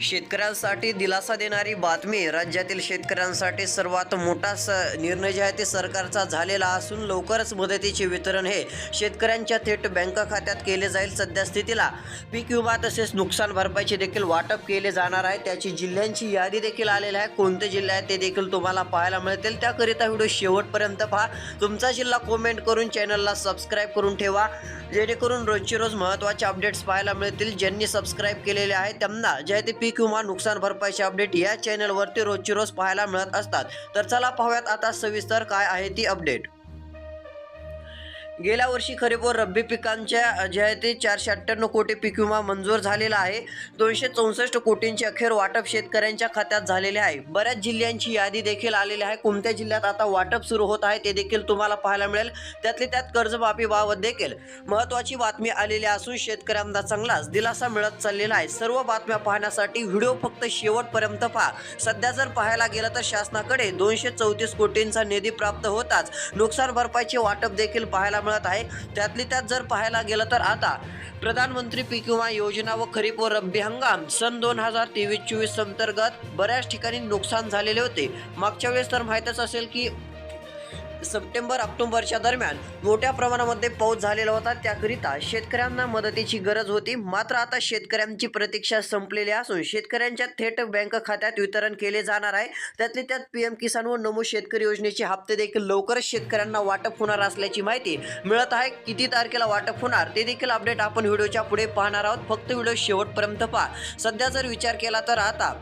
शेतकऱ्यांसाठी दिलासा देणारी बातमी राज्यातील शेतकऱ्यांसाठी सर्वात मोठा स निर्णय जे आहे ते सरकारचा झालेला असून लवकरच मदतीचे वितरण हे शेतकऱ्यांच्या थेट बँक खात्यात केले जाईल सध्या स्थितीला. पीक विमा तसेच नुकसान भरपाईचे देखील वाटप केले जाणार आहे. त्याची जिल्ह्यांची यादी देखील आलेली आहे. कोणते जिल्हे आहेत ते देखील तुम्हाला पाहायला मिळतील. त्याकरिता व्हिडिओ शेवटपर्यंत पहा. तुमचा जिल्हा कमेंट करून चॅनलला सबस्क्राईब करून ठेवा. जेणेकरून रोजचे रोज महत्त्वाचे अपडेट्स पाहायला मिळतील. ज्यांनी सबस्क्राईब केलेले आहे त्यांना जे आहे ते पीक किंवा नुकसान भरपाईचे अपडेट या चॅनलवरती रोजची रोज पाहायला मिळत असतात. तर चला पाहूयात आता सविस्तर काय आहे ती अपडेट गेल्या वर्षी खरीप व रब्बी पिकांच्या जे आहे ते चारशे अठ्ठ्याण्णव कोटी पीक विमा मंजूर झालेला आहे. दोनशे चौसष्ट कोटींचे अखेर वाटप शेतकऱ्यांच्या खात्यात झालेले आहे. बऱ्याच जिल्ह्यांची यादी देखील आलेली आहे. कोणत्या जिल्ह्यात आता वाटप सुरू होत आहे ते देखील तुम्हाला पाहायला मिळेल. त्यातले त्यात कर्जमाफीबाबत देखील महत्त्वाची बातमी आलेली असून शेतकऱ्यांना चांगलाच दिलासा मिळत चाललेला आहे. सर्व बातम्या पाहण्यासाठी व्हिडिओ फक्त शेवटपर्यंत पहा. सध्या जर पाहायला गेलं तर शासनाकडे दोनशे चौतीस कोटींचा निधी प्राप्त होताच. नुकसान भरपाईचे वाटप देखील पाहायला मिळत आहे. त्यातली त्यात जर पाहायला गेलं तर आता प्रधानमंत्री पीक विमा योजना व खरीप व रब्बी हंगाम सन दोन हजार तेवीस चोवीस अंतर्गत बऱ्याच ठिकाणी नुकसान झालेले होते. मागच्या वेळेस तर माहीतच असेल की सप्टेंबर ऑक्टोबरच्या दरम्यान मोठ्या प्रमाणामध्ये पाऊस झालेला होता. त्याकरिता शेतकऱ्यांना मदतीची गरज होती. मात्र आता शेतकऱ्यांची प्रतीक्षा संपलेली असून शेतकऱ्यांच्या थेट बँक खात्यात वितरण केले जाणार आहे. त्यातले त्यात पी एम किसान व नमो शेतकरी योजनेचे हप्ते देखील लवकरच शेतकऱ्यांना वाटप होणार असल्याची माहिती मिळत आहे. किती तारखेला वाटप होणार ते देखील अपडेट आपण व्हिडिओच्या पुढे पाहणार आहोत. फक्त व्हिडिओ शेवटपर्यंत पहा. सध्या जर विचार केला तर आता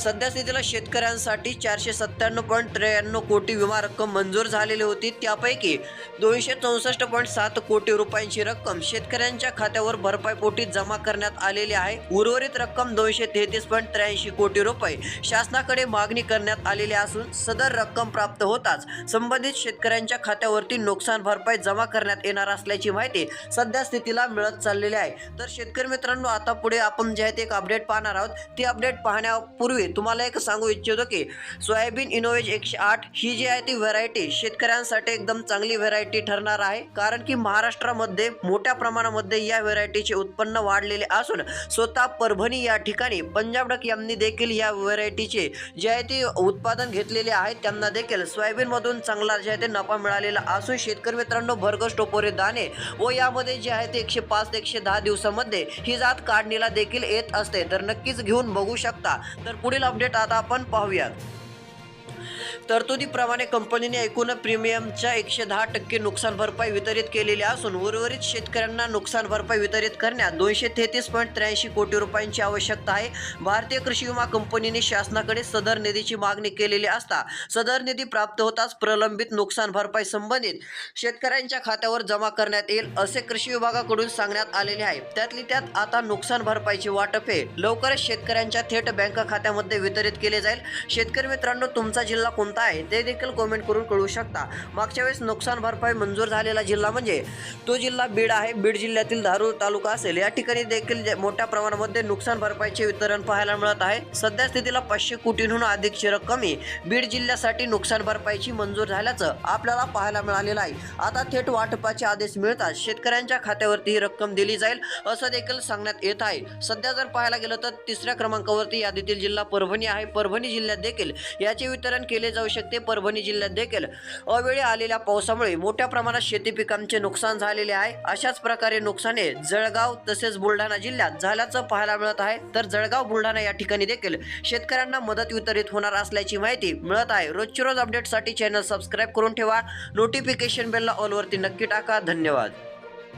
सध्या स्थितीला शेतकऱ्यांसाठी चारशे सत्त्याण्णव पॉईंट त्र्याण्णव कोटी विमा रक्कम मंजूर झालेली होती. त्यापैकी दोनशे चौसष्ट पॉईंट सात कोटी रुपयांची रक्कम शेतकऱ्यांच्या खात्यावर भरपाईपोटी जमा करण्यात आलेली आहे. उर्वरित रक्कम दोनशे तेहतीस पॉईंट त्र्याऐंशी कोटी रुपये शासनाकडे मागणी करण्यात आलेली असून सदर रक्कम प्राप्त होताच संबंधित शेतकऱ्यांच्या खात्यावरती नुकसान भरपाई जमा करण्यात येणार असल्याची माहिती सध्या स्थितीला मिळत चाललेली आहे. तर शेतकरी मित्रांनो आता पुढे आपण जे आहे ते एक अपडेट पाहणार आहोत. ती अपडेट पाहण्यापूर्वी तुम्हाला एक सांगू इच्छितो की सोयाबीन इनोवेज एकशे आठ ही जी आहे ती व्हरायटी शेतकऱ्यांसाठी एकदम चांगली व्हरायटी ठरणार आहे. कारण की महाराष्ट्रामध्ये मोठ्या प्रमाणामध्ये या व्हरायटीचे उत्पन्न वाढलेले असून स्वतः परभणी या ठिकाणी पंजाब डक यांनी देखील या व्हरायटीचे जे आहे ते उत्पादन घेतलेले आहे त्यांना देखील सोयाबीनमधून चांगला जे आहे ते नफा मिळालेला असून शेतकरी मित्रांनो भरघोस टोपोरे दाणे व यामध्ये जे आहे ते एकशे पाच ते एकशे दहा दिवसामध्ये ही जात काढणीला देखील येत असते. तर नक्कीच घेऊन बघू शकता. तर पुढील अपडेट आता आपण पाहूयात. तरतुदीप्रमाणे कंपनीने एकूण प्रीमियमच्या एकशे दहा टक्के नुकसान भरपाई वितरित केलेली असून उर्वरित शेतकऱ्यांना नुकसान भरपाई वितरित करण्यात दोनशे तेहतीस पॉईंट त्र्याऐंशी कोटी रुपयांची आवश्यकता आहे. भारतीय कृषी विमा कंपनीने शासनाकडे सदर निधीची मागणी केलेली असता सदर निधी प्राप्त होताच प्रलंबित नुकसान भरपाई संबंधित शेतकऱ्यांच्या खात्यावर जमा करण्यात येईल असे कृषी विभागाकडून सांगण्यात आलेले आहे. त्यातली त्यात आता नुकसान भरपाईची वाटप हे लवकरच शेतकऱ्यांच्या थेट बँक खात्यामध्ये वितरित केले जाईल. शेतकरी मित्रांनो तुमचा जिल्हा कोणता आहे ते देखील कमेंट करून कळू शकता. मागच्या वेळेस नुकसान भरपाई मंजूर झालेला जिल्हा म्हणजे तो जिल्हा बीड आहे. बीड जिल्ह्यातील धारूर तालुका असेल. या ठिकाणी देखील जे- मोठ्या प्रमाणामध्ये नुकसान भरपाईचे वितरण पाहायला मिळत आहे. सध्या स्थितीला पाचशे कोटींहून अधिकची रक्कम बीड जिल्ह्यासाठी नुकसान भरपाईची मंजूर झाल्याचं आपल्याला पाहायला मिळालेलं आहे. आता थेट वाटपाचे आदेश मिळतात शेतकऱ्यांच्या खात्यावरती ही रक्कम दिली जाईल असं देखील सांगण्यात येत आहे. सध्या जर पाहायला गेलं तर तिसऱ्या क्रमांकावरती यादीतील जिल्हा परभणी आहे. परभणी जिल्ह्यात देखील याचे वितरण केले जाऊ शकते परभणी जिल्ह्यात देखील. अवेळी आलेल्या पावसामुळे मोठ्या प्रमाणात शेती पिकांचे नुकसान झालेले आहे. अशाच प्रकारे नुकसाने जळगाव तसेच बुलढाणा जिल्ह्यात झाल्याचं पाहायला मिळत आहे. तर जळगाव बुलढाणा या ठिकाणी देखील शेतकऱ्यांना मदत वितरित होणार असल्याची माहिती मिळत आहे. रोजची रोज अपडेटसाठी चॅनल सबस्क्राईब करून ठेवा. नोटिफिकेशन बेलला ऑलवरती नक्की टाका. धन्यवाद.